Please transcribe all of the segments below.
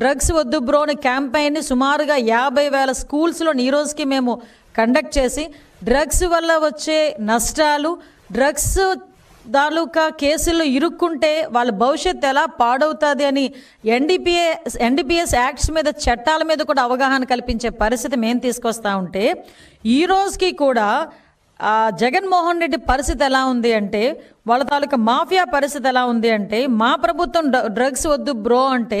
Drugs వద్దు bro అని campaign సుమారుగా యాభై వేల స్కూల్స్లో ఈ రోజుకి మేము కండక్ట్ చేసి డ్రగ్స్ వల్ల వచ్చే నష్టాలు డ్రగ్స్ తాలూకా కేసుల్లో ఇరుక్కుంటే వాళ్ళ భవిష్యత్తు ఎలా పాడవుతుంది అని ఎన్డీపీఎస్ ఎన్డీపీఎస్ యాక్ట్స్ మీద చట్టాల మీద కూడా అవగాహన కల్పించే పరిస్థితి మేము తీసుకొస్తా ఉంటే ఈ రోజుకి కూడా జగన్మోహన్ రెడ్డి పరిస్థితి ఎలా ఉంది అంటే వాళ్ళ తాలూకా మాఫియా పరిస్థితి ఎలా ఉంది అంటే మా ప్రభుత్వం డ్రగ్స్ వద్దు బ్రో అంటే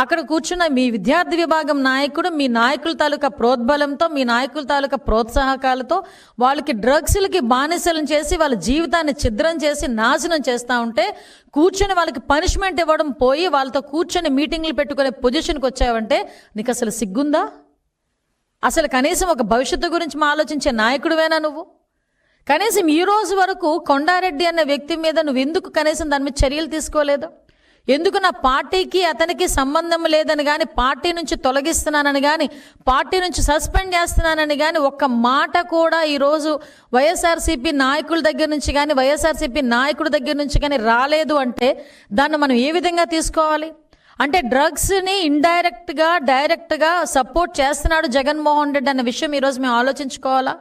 అక్కడ కూర్చున్న మీ విద్యార్థి విభాగం నాయకుడు మీ నాయకుల తాలూకా ప్రోద్బలంతో మీ నాయకుల తాలూకా ప్రోత్సాహకాలతో వాళ్ళకి డ్రగ్స్లకి బానిసలను చేసి వాళ్ళ జీవితాన్ని ఛిద్రం చేసి నాశనం చేస్తూ ఉంటే కూర్చొని వాళ్ళకి పనిష్మెంట్ ఇవ్వడం పోయి వాళ్ళతో కూర్చొని మీటింగ్లు పెట్టుకునే పొజిషన్కి వచ్చావంటే నీకు అసలు సిగ్గుందా? అసలు కనీసం ఒక భవిష్యత్తు గురించి మా ఆలోచించే నాయకుడివేనా నువ్వు? కనీసం ఈ రోజు వరకు కొండారెడ్డి అనే వ్యక్తి మీద నువ్వు ఎందుకు కనీసం దాని మీద చర్యలు తీసుకోలేదు? ఎందుకు నా పార్టీకి అతనికి సంబంధం లేదని కానీ పార్టీ నుంచి తొలగిస్తున్నానని కానీ పార్టీ నుంచి సస్పెండ్ చేస్తున్నానని కానీ ఒక్క మాట కూడా ఈరోజు వైఎస్ఆర్సీపీ నాయకుల దగ్గర నుంచి కానీ వైఎస్ఆర్సీపీ నాయకుడి దగ్గర నుంచి కానీ రాలేదు అంటే దాన్ని మనం ఏ విధంగా తీసుకోవాలి? అంటే డ్రగ్స్ని ఇండైరెక్ట్గా డైరెక్ట్గా సపోర్ట్ చేస్తున్నాడు జగన్మోహన్ రెడ్డి అన్న విషయం ఈరోజు మేము ఆలోచించుకోవాలా?